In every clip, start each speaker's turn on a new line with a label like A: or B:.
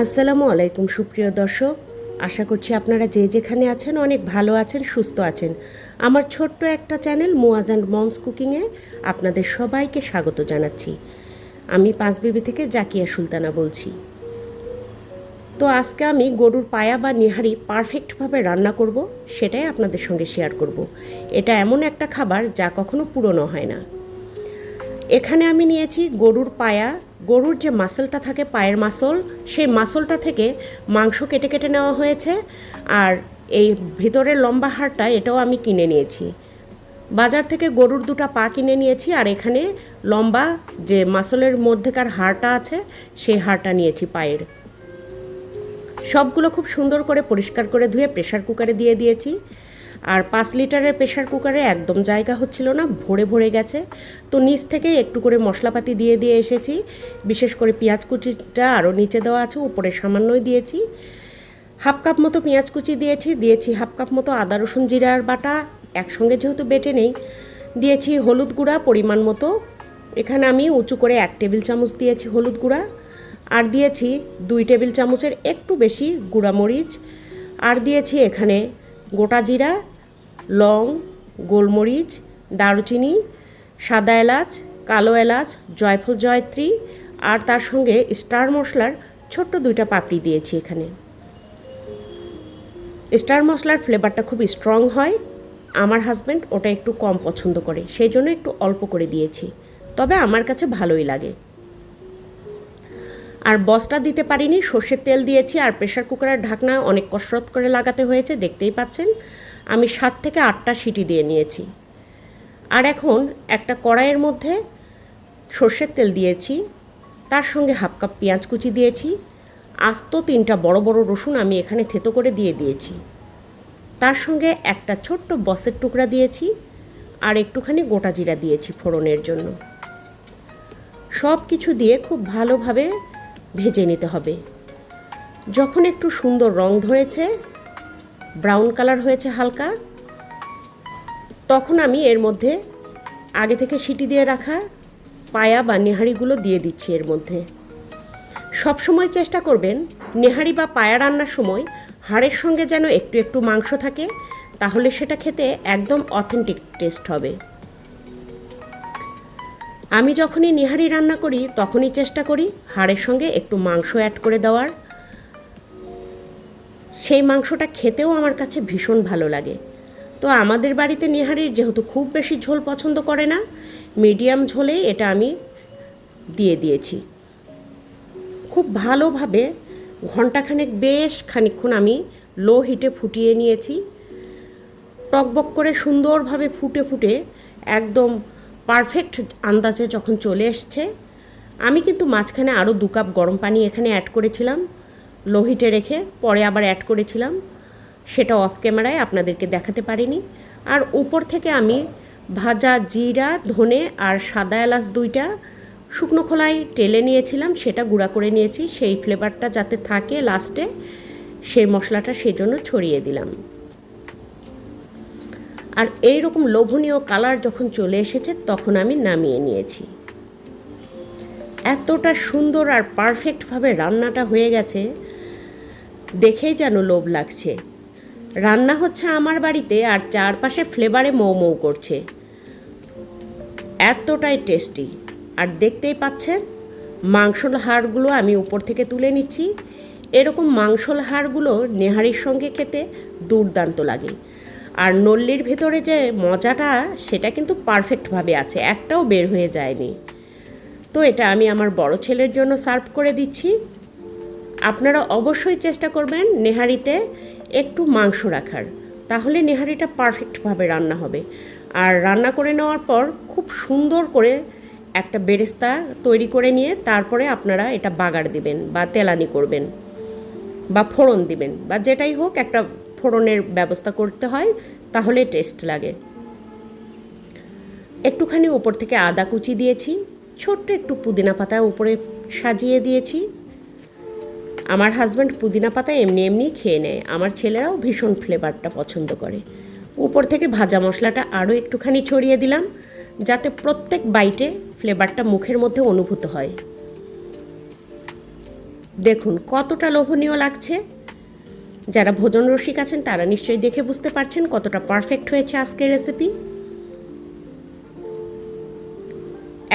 A: আসসালামু আলাইকুম, সুপ্রিয় দর্শক। আশা করছি আপনারা যে যেখানে আছেন অনেক ভালো আছেন, সুস্থ আছেন। আমার ছোট্ট একটা চ্যানেল মোয়াজ অ্যান্ড মমস কুকিংয়ে আপনাদের সবাইকে স্বাগত জানাচ্ছি। আমি পাঁচবিবি থেকে জাকিয়া সুলতানা বলছি। তো আজকে আমি গরুর পায়া বা নিহারি পারফেক্টভাবে রান্না করব, সেটাই আপনাদের সঙ্গে শেয়ার করব। এটা এমন একটা খাবার যা কখনো পুরনো হয় না। এখানে আমি নিয়েছি গরুর পায়া গরুর যে মাসলটা থাকে, পায়ের মাসল, সেই মাসলটা থেকে মাংস কেটে কেটে নেওয়া হয়েছে। আর এই ভিতরের লম্বা হাড়টা এটাও আমি কিনে নিয়েছি। বাজার থেকে গরুর দুটো পা কিনে নিয়েছি আর এখানে লম্বা যে মাসলের মধ্যেকার হাড়টা আছে, সেই হাড়টা নিয়েছি পায়ের। সবগুলো খুব সুন্দর করে পরিষ্কার করে ধুয়ে প্রেশার কুকারে দিয়ে দিয়েছি। আর পাঁচ লিটারের প্রেশার কুকারে একদম জায়গা হচ্ছিল না, ভরে ভরে গেছে। তো নিচ থেকে একটু করে মশলাপাতি দিয়ে দিয়ে এসেছি। বিশেষ করে পেঁয়াজ কুচিটা আরও নিচে দেওয়া আছে, উপরে সামান্যই দিয়েছি। হাফ কাপ মতো পেঁয়াজ কুচি দিয়েছি দিয়েছি হাফ কাপ মতো আদা, রসুন জিরার বাটা, একসঙ্গে যেহেতু বেটে নেই। দিয়েছি হলুদ গুঁড়া পরিমাণ মতো। এখানে আমি উঁচু করে এক টেবিল চামচ দিয়েছি হলুদ গুঁড়া। আর দিয়েছি দুই টেবিল চামচের একটু বেশি গুঁড়া মরিচ আর দিয়েছি এখানে গোটা জিরা লং, গোলমরিচ, দারুচিনি, সাদা এলাচ, কালো এলাচ, জয়ফল জয়ত্রী আর তার সঙ্গে স্টার মশলার ছোট্ট দুইটা পাপড়ি দিয়েছি এখানে। স্টার মশলার ফ্লেভারটা খুব স্ট্রং হয়। আমার হাজব্যান্ড ওটা একটু কম পছন্দ করে, সেই জন্য একটু অল্প করে দিয়েছি। তবে আমার কাছে ভালোই লাগে। আর বসটা দিতে পারিনি, সর্ষের তেল দিয়েছি আর প্রেশার কুকারের ঢাকনা অনেক কসরত করে লাগাতে হয়েছে, দেখতেই পাচ্ছেন। আমি সাত থেকে আটটা সিটি দিয়ে নিয়েছি। আর এখন একটা কড়াইয়ের মধ্যে সর্ষের তেল দিয়েছি, তার সঙ্গে হাফ কাপ পেঁয়াজ কুচি দিয়েছি, আস্ত তিনটা বড় বড় রসুন আমি এখানে থেতো করে দিয়ে দিয়েছি। তার সঙ্গে একটা ছোট্ট বসের টুকরা দিয়েছি আর একটুখানি গোটা জিরা দিয়েছি ফোড়নের জন্য। সব কিছু দিয়ে খুব ভালোভাবে ভেজে নিতে হবে। যখন একটু সুন্দর রং ধরেছে ব্রাউন কালার হয়েছে হালকা। তখন আমি এর মধ্যে আগে থেকে সিটি দিয়ে রাখা পায়া বা নেহারিগুলো দিয়ে দিচ্ছি এর মধ্যে। সব সময় চেষ্টা করবেন নেহারি বা পায়া রান্নার সময় হাড়ের সঙ্গে যেন একটু একটু মাংস থাকে, তাহলে সেটা খেতে একদম অথেন্টিক টেস্ট হবে। আমি যখনই নিহারি রান্না করি, তখনই চেষ্টা করি হাড়ের সঙ্গে একটু মাংস অ্যাড করে দেওয়ার। সেই মাংসটা খেতেও আমার কাছে ভীষণ ভালো লাগে। তো আমাদের বাড়িতে নিহারির যেহেতু খুব বেশি ঝোল পছন্দ করে না, মিডিয়াম ঝোলে এটা আমি দিয়ে দিয়েছি। খুব ভালোভাবে ঘন্টাখানেক বেশ খানিক্ষণ আমি লো হিটে ফুটিয়ে নিয়েছি। টকবক করে সুন্দরভাবে ফুটে ফুটে একদম পারফেক্ট আন্দাজে যখন চলে এসছে, আমি কিন্তু মাঝখানে আরও দু কাপ গরম পানি এখানে অ্যাড করেছিলাম। লোহিটে রেখে পরে আবার অ্যাড করেছিলাম। সেটা অফ ক্যামেরায় আপনাদেরকে দেখাতে পারিনি। আর উপর থেকে আমি ভাজা জিরা, ধনে আর সাদা এলাচ দুইটা শুকনো খোলায় টেলে নিয়েছিলাম, সেটা গুঁড়া করে নিয়েছি। সেই ফ্লেভারটা যাতে থাকে লাস্টে সেই মশলাটা সেজন্য ছড়িয়ে দিলাম। আর এই রকম লোভনীয় কালার যখন চলে এসেছে, তখন আমি নামিয়ে নিয়েছি। এতটা সুন্দর আর পারফেক্টভাবে রান্নাটা হয়ে গেছে দেখেই যেন লোভ লাগছে। রান্না হচ্ছে আমার বাড়িতে আর চারপাশে ফ্লেভারে মৌ মৌ করছে। এতটাই টেস্টি আর দেখতেই পাচ্ছেন মাংসল হাড়গুলো আমি উপর থেকে তুলে নিচ্ছি। এরকম মাংসল হাড়গুলো নেহারির সঙ্গে খেতে দুর্দান্ত লাগে। আর নল্লির ভেতরে যে মজাটা, সেটা কিন্তু পারফেক্টভাবে আছে, একটাও বের হয়ে যায়নি। তো এটা আমি আমার বড় ছেলের জন্য সার্ভ করে দিচ্ছি। আপনারা অবশ্যই চেষ্টা করবেন নেহারিতে একটু মাংস রাখার। তাহলে নেহারিটা পারফেক্টভাবে রান্না হবে। আর রান্না করে নেওয়ার পর খুব সুন্দর করে একটা বেরেস্তা তৈরি করে নিয়ে তারপরে আপনারা এটা বাগার দিবেন বা তেলানি করবেন বা ফোড়ন দিবেন বা যেটাই হোক একটা ফোড়নের ব্যবস্থা করতে হয়, তাহলে টেস্ট লাগে। একটুখানি উপর থেকে আদা কুচি দিয়েছি, ছোট্ট একটু পুদিনা পাতা উপরে সাজিয়ে দিয়েছি। আমার হাজব্যান্ড পুদিনা পাতা এমনি এমনি খেয়ে নেয়। আমার ছেলেরাও ভীষণ ফ্লেভারটা পছন্দ করে। উপর থেকে ভাজা মশলাটা আরও একটুখানি ছড়িয়ে দিলাম, যাতে প্রত্যেক বাইটে ফ্লেভারটা মুখের মধ্যে অনুভূত হয়। দেখুন, কতটা লোভনীয় লাগছে। যারা ভোজন রসিক আছেন, তারা নিশ্চয়ই দেখে বুঝতে পারছেন কতটা পারফেক্ট হয়েছে আজকের রেসিপি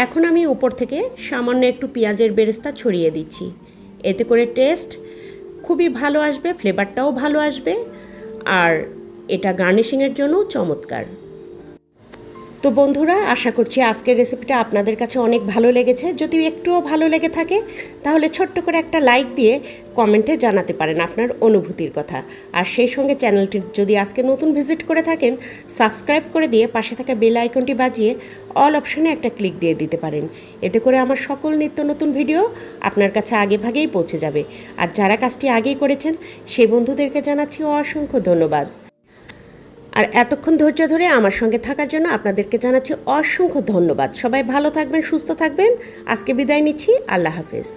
A: এখন আমি উপর থেকে সামান্য একটু পেঁয়াজের বেরেস্তা ছড়িয়ে দিচ্ছি। এতে করে টেস্ট খুবই ভালো আসবে ফ্লেভারটাও ভালো আসবে আর এটা গার্নিশিংয়ের জন্যও চমৎকার। তো বন্ধুরা, আশা করছি আজকের রেসিপিটা আপনাদের কাছে অনেক ভালো লেগেছে। যদি একটুও ভালো লেগে থাকে, তাহলে ছোট্ট করে একটা লাইক দিয়ে কমেন্টে জানাতে পারেন আপনার অনুভূতির কথা। আর সেই সঙ্গে চ্যানেলটি যদি আজকে নতুন ভিজিট করে থাকেন সাবস্ক্রাইব করে দিয়ে পাশে থাকা বেল আইকনটি বাজিয়ে অল অপশনে একটা ক্লিক দিয়ে দিতে পারেন। এতে করে আমার সকল নিত্য নতুন ভিডিও আপনার কাছে আগে ভাগেই পৌঁছে যাবে। আর যারা কাজটি আগেই করেছেন, সেই বন্ধুদেরকে জানাচ্ছি অসংখ্য ধন্যবাদ। আর এতক্ষণ ধৈর্য ধরে আমার সঙ্গে থাকার জন্য আপনাদেরকে জানাচ্ছি অসংখ্য ধন্যবাদ। সবাই ভালো থাকবেন, সুস্থ থাকবেন। আজকে বিদায় নিচ্ছি। আল্লাহ হাফেজ।